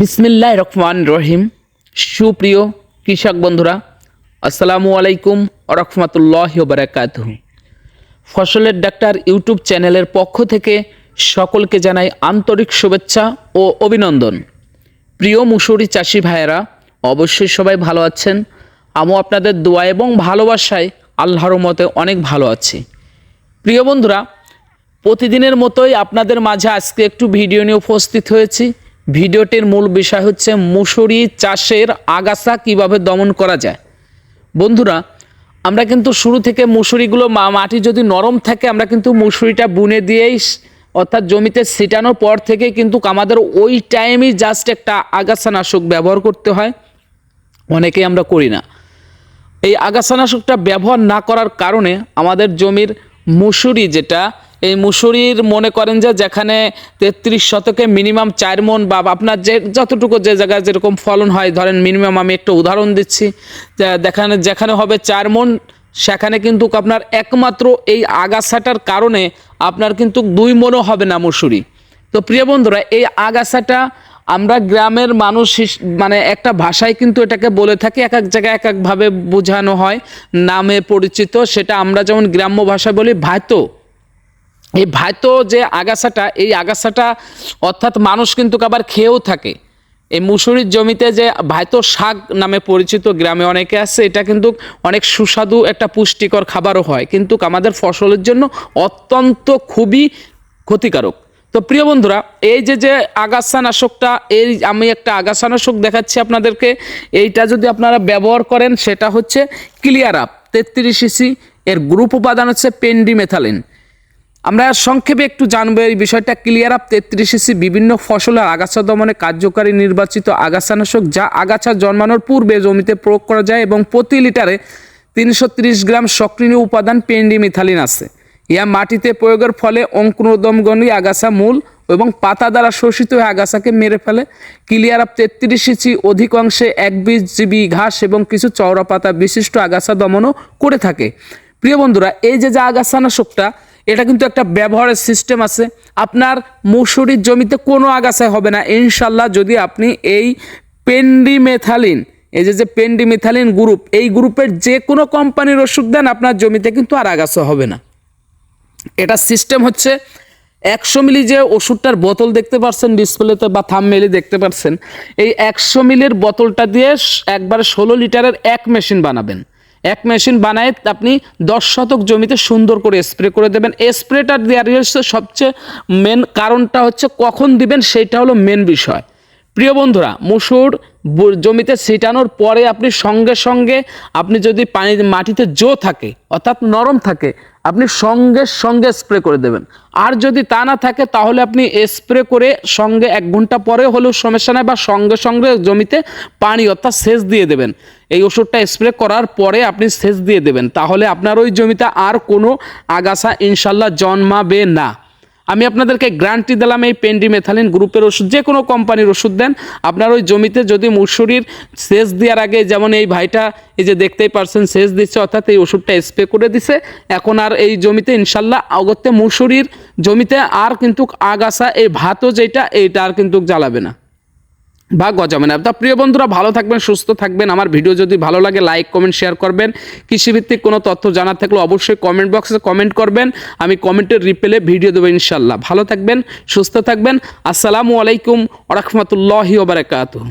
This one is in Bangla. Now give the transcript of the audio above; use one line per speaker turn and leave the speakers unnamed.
বিসমিল্লাহ রহমান রহিম। সুপ্রিয় কৃষক বন্ধুরা, আসসালামু আলাইকুম রহমতুল্লাহ বারাকাত ফসলের ডাক্তার ইউটিউব চ্যানেলের পক্ষ থেকে সকলকে জানাই আন্তরিক শুভেচ্ছা ও অভিনন্দন। প্রিয় মুসুরি চাষি ভাইয়েরা, অবশ্যই সবাই ভালো আছেন। আমিও আপনাদের দোয়া এবং ভালোবাসায় আল্লাহর মতে অনেক ভালো আছি। প্রিয় বন্ধুরা, প্রতিদিনের মতোই আপনাদের মাঝে আজকে একটু ভিডিও নিয়ে উপস্থিত হয়েছি। ভিডিওটির মূল বিষয় হচ্ছে মুসুরি চাষের আগাছা কীভাবে দমন করা যায়। বন্ধুরা, আমরা কিন্তু শুরু থেকে মুসুরিগুলো মাটি যদি নরম থাকে, আমরা কিন্তু মুসুরিটা বুনে দিয়েই অর্থাৎ জমিতে ছিটানোর পর থেকে কিন্তু আমাদের ওই টাইমই জাস্ট একটা আগাছানাশক ব্যবহার করতে হয়। অনেকেই আমরা করি না। এই আগাছানাশকটা ব্যবহার না করার কারণে আমাদের জমির মুসুরি যেটা এই মুসুরির মনে করেন যে যেখানে তেত্রিশ শতকে মিনিমাম চার মন বা আপনার যে যতটুকু যে জায়গায় যেরকম ফলন হয়, ধরেন মিনিমাম আমি একটা উদাহরণ দিচ্ছি দেখানে, যেখানে হবে চার মন, সেখানে কিন্তু আপনার একমাত্র এই আগাছাটার কারণে আপনার কিন্তু দুই মনও হবে না মুসুরি। তো প্রিয় বন্ধুরা, এই আগাছাটা আমরা গ্রামের মানুষ মানে একটা ভাষায় কিন্তু এটাকে বলে থাকি, এক এক জায়গায় এক একভাবে বোঝানো হয়, নামে পরিচিত, সেটা আমরা যেমন গ্রাম্য ভাষা বলি ভাইতো। এই ভাইতো যে আগাছাটা, এই আগাছাটা অর্থাৎ মানুষ কিন্তু আবার খেয়েও থাকে। এই মুসুরির জমিতে যে ভাইতো শাক নামে পরিচিত গ্রামে অনেকে আছে, এটা কিন্তু অনেক সুস্বাদু একটা পুষ্টিকর খাবারও হয়। কিন্তু আমাদের ফসলের জন্য অত্যন্ত খুবই ক্ষতিকারক। তো প্রিয় বন্ধুরা, এই যে যে আগাছানাশকটা, এই আমি একটা আগাছানাশক দেখাচ্ছি আপনাদেরকে। এইটা যদি আপনারা ব্যবহার করেন, সেটা হচ্ছে ক্লিয়ার আপ তেত্রিশ ইসি এর গ্রুপ উপাদান হচ্ছে পেন্ডিমেথালিন। আমরা সংক্ষেপে একটু জানব এই বিষয়টা। ক্লিয়ার আপ তেত্রিশ ইসি বিভিন্ন ফসলের আগাছা দমনে কার্যকারী নির্বাচিত আগাছানাশক যা আগাছা জন্মানোর পূর্বে জমিতে প্রয়োগ করা যায় এবং প্রতি লিটারে তিনশো গ্রাম সক্রিয় উপাদান পেন্ডিমিথালিন আছে। ইহা মাটিতে প্রয়োগের ফলে অঙ্কুরোদমগণী আগাছা মূল এবং পাতা দ্বারা শোষিত হয়ে আগাছাকে মেরে ফেলে। ক্লিয়ার আপ তেত্রিশ ইঞ্চি অধিকাংশে এক বীজজীবী ঘাস এবং কিছু চওড়া পাতা বিশিষ্ট আগাছা দমনও করে থাকে। প্রিয় বন্ধুরা, এই যে যে আগাছানাশকটা এটা কিন্তু একটা ব্যবহারের সিস্টেম আছে। আপনার মুসুরির জমিতে কোনো আগাছায় হবে না। ইনশাল্লাহ যদি আপনি এই পেন্ডিমেথালিন, এই যে যে পেন্ডিমেথালিন গ্রুপ এই গ্রুপের যে কোনো কোম্পানির ওষুধ দেন, আপনার জমিতে কিন্তু আর আগাছা হবে না। এটা সিস্টেম হচ্ছে একশো মিলি যে ওষুধটার বোতল দেখতে পাচ্ছেন ডিসপ্লেতে বা থামমেলি দেখতে পাচ্ছেন এই একশো মিলির বোতলটা দিয়ে একবারে ষোলো লিটারের এক মেশিন বানাবেন। এক মেশিন বানায় আপনি দশ শতক জমিতে সুন্দর করে স্প্রে করে দেবেন। স্প্রেটা দেওয়ার সবচেয়ে মেন কারণটা হচ্ছে কখন দিবেন সেটা হলো মেন বিষয়। প্রিয় বন্ধুরা, মুসুর জমিতে ছিটানোর পরে আপনি সঙ্গে সঙ্গে আপনি যদি পানি মাটিতে জো থাকে, অর্থাৎ নরম থাকে আপনি সঙ্গে সঙ্গে স্প্রে করে দেবেন। আর যদি তা না থাকে, তাহলে আপনি স্প্রে করে সঙ্গে এক ঘণ্টা পরে হলেও সমস্যা নেই বা সঙ্গে সঙ্গে জমিতে পানি অর্থাৎ সেচ দিয়ে দেবেন। এই ওষুধটা স্প্রে করার পরে আপনি সেচ দিয়ে দেবেন। তাহলে আপনার ওই জমিতে আর কোনো আগাছা ইনশাল্লাহ জন্মাবে না। আমি আপনাদেরকে গ্যারান্টি দিলাম, এই পেন্ডিমেথালিন গ্রুপের ওষুধ যে কোনো কোম্পানির ওষুধ দেন। আপনার ওই জমিতে যদি মুসুরির সেচ দেওয়ার আগে যেমন এই ভাইটা এই যে দেখতেই পারছেন, সেচ দিচ্ছে, অর্থাৎ এই ওষুধটা স্প্রে করে দিছে, এখন আর এই জমিতে ইনশাল্লাহ অগত্যে মুসুরির জমিতে আর কিন্তু আগাছা, এই ভাতও যেটা, এইটা আর কিন্তু জ্বালাবে না। বা গজাবে না তা প্রিয় বন্ধুরা, ভালো থাকবেন, সুস্থ থাকবেন। আমার ভিডিও যদি ভালো লাগে, লাইক, কমেন্ট, শেয়ার করবেন। কৃষিভিত্তিক কোনো তথ্য জানার থাকলে অবশ্যই কমেন্ট বক্সে কমেন্ট করবেন। আমি কমেন্টের রিপ্লে ভিডিও দেবো ইনশাল্লাহ ভালো থাকবেন, সুস্থ থাকবেন। আসসালামু আলাইকুম রহমতুল্লাহি ওবরাকাতুহ